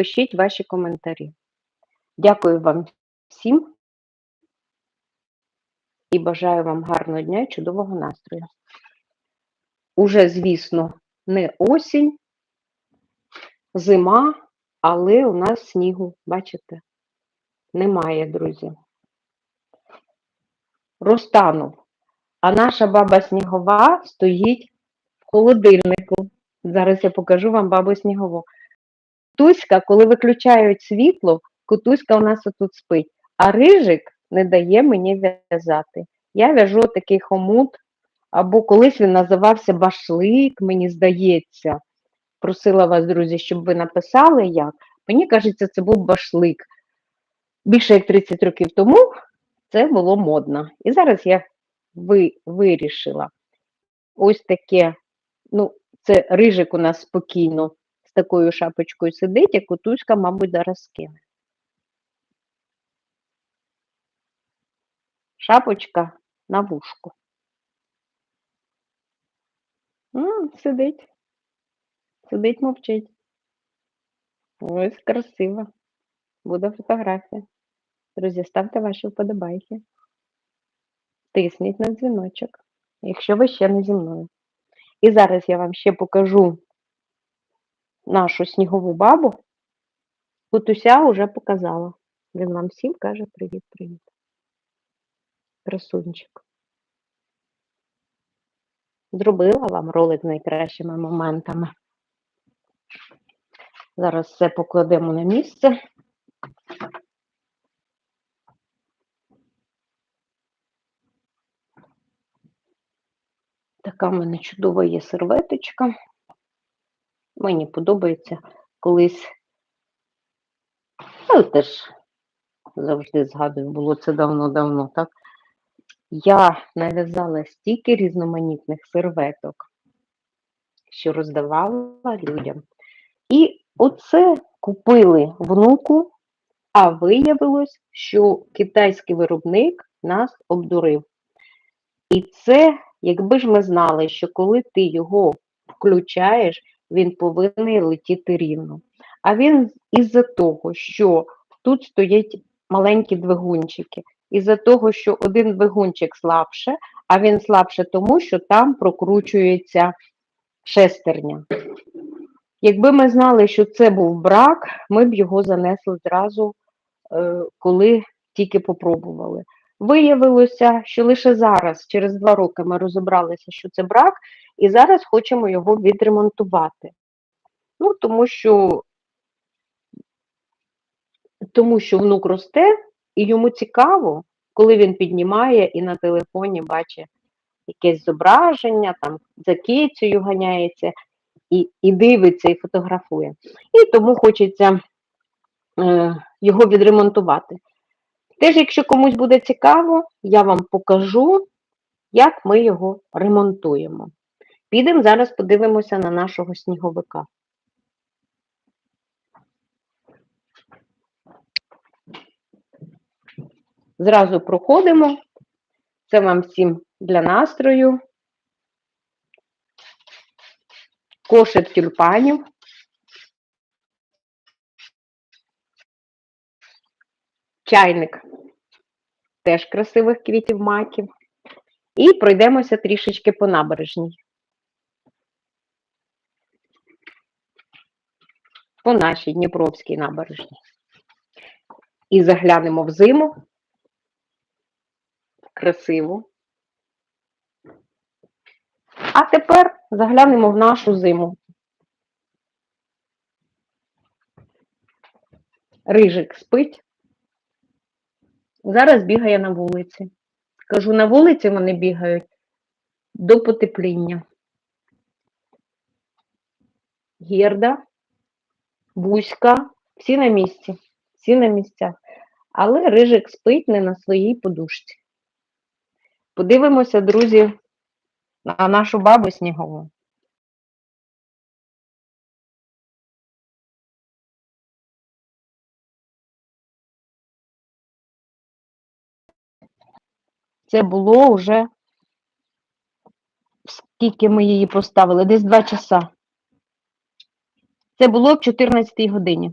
пишіть ваші коментарі. Дякую вам всім і бажаю вам гарного дня і чудового настрою. Уже, звісно, не осінь, зима, але у нас снігу, бачите, немає, друзі. Розтанув. А наша баба снігова стоїть в холодильнику. Зараз я покажу вам бабу снігову. Кутуська, коли виключають світло, кутуська у нас отут спить, а рижик не дає мені в'язати. Я в'яжу такий хомут, або колись він називався башлик, мені здається. Просила вас, друзі, щоб ви написали як. Мені кажеться, це був башлик. Більше як 30 років тому це було модно. І зараз я ви, вирішила ось таке, ну, це рижик у нас спокійно з такою шапочкою сидить, а котуська, мабуть, зараз скине. Шапочка на вушку. М, сидить. Сидить, мовчить. Ось красиво. Буде фотографія. Друзі, ставте ваші вподобайки. Тисніть на дзвіночок, якщо ви ще не зі мною. І зараз я вам ще покажу нашу снігову бабу. Кутуся вже показала. Він вам всім каже привіт-привіт. Красунчик. Зробила вам ролик з найкращими моментами. Зараз все покладемо на місце. Така в мене чудова є серветочка. Мені подобається колись. Ну, теж завжди згадую, було це давно-давно, так? Я нав'язала стільки різноманітних серветок, що роздавала людям. І оце купили внуку, а виявилось, що китайський виробник нас обдурив. І це, якби ж ми знали, що коли ти його включаєш, він повинен летіти рівно. А він із-за того, що тут стоять маленькі двигунчики, із-за того, що один двигунчик слабше, а він слабше тому, що там прокручується шестерня. Якби ми знали, що це був брак, ми б його занесли зразу, е, коли тільки попробували. Виявилося, що лише зараз, через два роки, ми розібралися, що це брак, і зараз хочемо його відремонтувати. Ну, тому що, тому що внук росте, і йому цікаво, коли він піднімає і на телефоні бачить якесь зображення, там за кицею ганяється, і і дивиться, і фотографує. І тому хочеться е, його відремонтувати. Теж, якщо комусь буде цікаво, я вам покажу, як ми його ремонтуємо. Підемо зараз подивимося на нашого сніговика. Зразу проходимо. Це вам всім для настрою. Кошик тюльпанів. Чайник теж красивих квітів маків. І пройдемося трішечки по набережній. По нашій Дніпровській набережній. І заглянемо в зиму. Красиво. А тепер заглянемо в нашу зиму. Рижик спить. Зараз бігає на вулиці. Кажу, на вулиці вони бігають до потепління. Гірда, Буська, всі на місці, всі на місцях. Але рижик спить не на своїй подушці. Подивимося, друзі, на нашу бабу снігову. Це було вже, скільки ми її поставили, десь два часа. Це було в 14 годині.